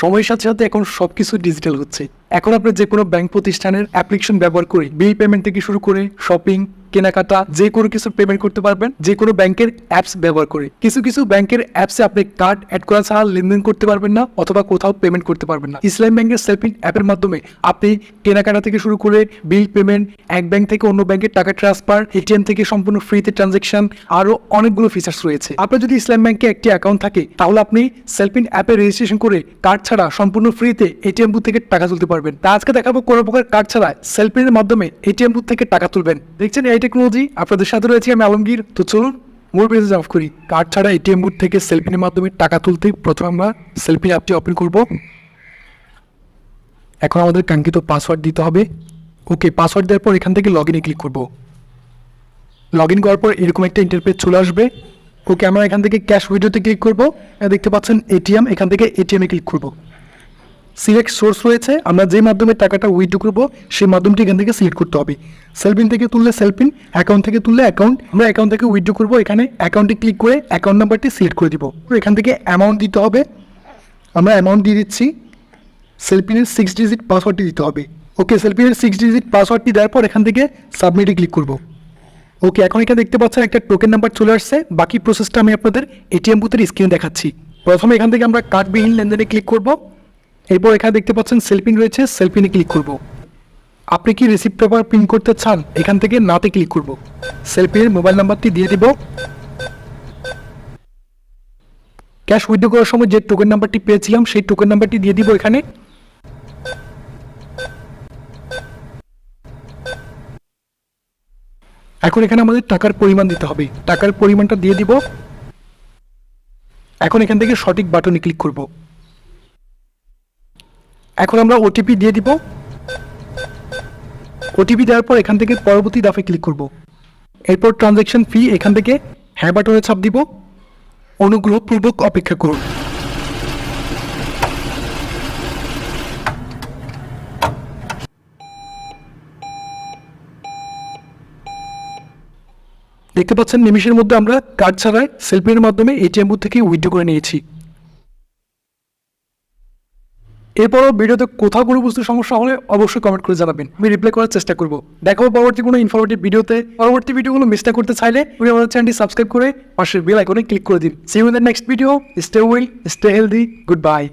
সময়ের সাথে সাথে এখন সব কিছু ডিজিটাল হচ্ছে। এখন আপনি যে কোনো ব্যাংক প্রতিষ্ঠানের অ্যাপ্লিকেশন ব্যবহার করে বিল পেমেন্ট থেকে শুরু করে শপিং কেনাকাটা যে কোনো কিছু পেমেন্ট করতে পারবেন। যে কোনো ব্যাংকের অ্যাপস ব্যবহার করে। কিছু কিছু ব্যাংকের অ্যাপসে আপনি কার্ড অ্যাড করা ছাড়া লেনদেন করতে পারবেন না অথবা কোথাও পেমেন্ট করতে পারবেন না। ইসলাম ব্যাংকের সেলফিং অ্যাপের মাধ্যমে আপনি কেনাকাটা থেকে শুরু করে বিল পেমেন্ট এক ব্যাংক থেকে অন্য ব্যাংকে টাকা ট্রান্সফার এটিএম থেকে সম্পূর্ণ ফ্রিতে ট্রানজেকশন আরও অনেকগুলো ফিচার্স রয়েছে। আপনার যদি ইসলাম ব্যাংকে একটি অ্যাকাউন্ট থাকে, তাহলে আপনি সেলফিন অ্যাপে রেজিস্ট্রেশন করে কার্ড ছাড়া সম্পূর্ণ ফ্রিতে এটিএম বুথ থেকে টাকা তুলতে পারবেন। তা আজকে দেখাবো কোনো প্রকার কার্ড ছাড়া সেলফিনের মাধ্যমে এটিএম বুথ থেকে টাকা তুলবেন। দেখছেন এই টেকনোলজি আপনাদের সাথে রয়েছে আমি আলমগীর। তো চলুন, মূল পেজে অফ করি। কার্ড ছাড়া এটিএম বুথ থেকে সেলফিনের মাধ্যমে টাকা তুলতে প্রথমে আমরা সেলফিন অ্যাপটি ওপেন করব। এখন আমাদের কাঙ্ক্ষিত পাসওয়ার্ড দিতে হবে। ওকে পাসওয়ার্ড দেওয়ার পর এখান থেকে লগ ইনে ক্লিক করব। লগ ইন করার পর এরকম একটা ইন্টারপেজ চলে আসবে। ওকে আমরা এখান থেকে ক্যাশ উইডোতে ক্লিক করব। দেখতে পাচ্ছেন এটিএম এখান থেকে এটিএমে ক্লিক করব। সিলেক্ট সোর্স রয়েছে, আমরা যে মাধ্যমে টাকাটা উইথড্র করব, সেই মাধ্যমটি এখান থেকে সিলেক্ট করতে হবে। সেলফিন থেকে তুললে সেলফিন অ্যাকাউন্ট থেকে তুললে অ্যাকাউন্ট আমরা অ্যাকাউন্ট থেকে উইথড্র করব, এখানে অ্যাকাউন্টে ক্লিক করে অ্যাকাউন্ট নাম্বারটি সিলেক্ট করে দিব। এখান থেকে অ্যামাউন্ট দিতে হবে, আমরা অ্যামাউন্ট দিয়ে দিচ্ছি সেলফিনের সিক্স ডিজিট পাসওয়ার্ডটি দিতে হবে। ওকে সেলফিনের সিক্স ডিজিট পাসওয়ার্ডটি দেওয়ার পর এখান থেকে সাবমিটে ক্লিক করব। ওকে এখন এখানে দেখতে পাচ্ছেন একটা টোকেন নাম্বার চলে আসছে, বাকি প্রসেসটা আমি আপনাদের এটিএম বুথের স্ক্রিনে দেখাচ্ছি। প্রথমে এখান থেকে আমরা কার্ডবিহীন লেনদেনে ক্লিক করব। এরপর এখানে দেখতে পাচ্ছেন সেলফিন রয়েছে সেলফিনে ক্লিক করব। আপনি কি রিসিপ্ট পেপার প্রিন্ট করতে চান? এখান থেকে নাতে ক্লিক করব। সেলফিনের মোবাইল নাম্বারটি দিয়ে দিব। ক্যাশ উইথড্র করার সময় যে টোকেন নাম্বারটি পেয়েছিলাম, সেই টোকেন নাম্বারটি দিয়ে দিব এখানে। এখন এখানে আমাদের টাকার পরিমাণ দিতে হবে। টাকার পরিমাণটা দিয়ে দিব। এখন এখান থেকে সঠিক বাটনে ক্লিক করব। এখন আমরা ওটিপি দিয়ে দিব। ওটিপি দেওয়ার পর এখান থেকে পরবর্তী দাফে ক্লিক করব। এরপর ট্রানজ্যাকশন ফি এখান থেকে হ্যাঁ বাটনে চাপ দিব। অনুগ্রহপূর্বক অপেক্ষা করুন। দেখতে পাচ্ছেন নিমিষের মধ্যে আমরা কার্ড ছাড়াই সেলফির মাধ্যমে এটিএম বুথ থেকে উইথড্র করে নিয়েছি। এরপরও ভিডিওতে কোথাও কোনো বুঝতে সমস্যা হলে অবশ্যই কমেন্ট করে জানাবেন। আমি রিপ্লাই করার চেষ্টা করব। দেখাবো পরবর্তী কোনো ইনফরমেটিভ ভিডিওতে পরবর্তী ভিডিওগুলো মিস না করতে চাইলে তুমি আমাদের চ্যানেলটি সাবস্ক্রাইব করে পাশের বেল আইকনে ক্লিক করে দিন। See you in the next video stay will stay healthy goodbye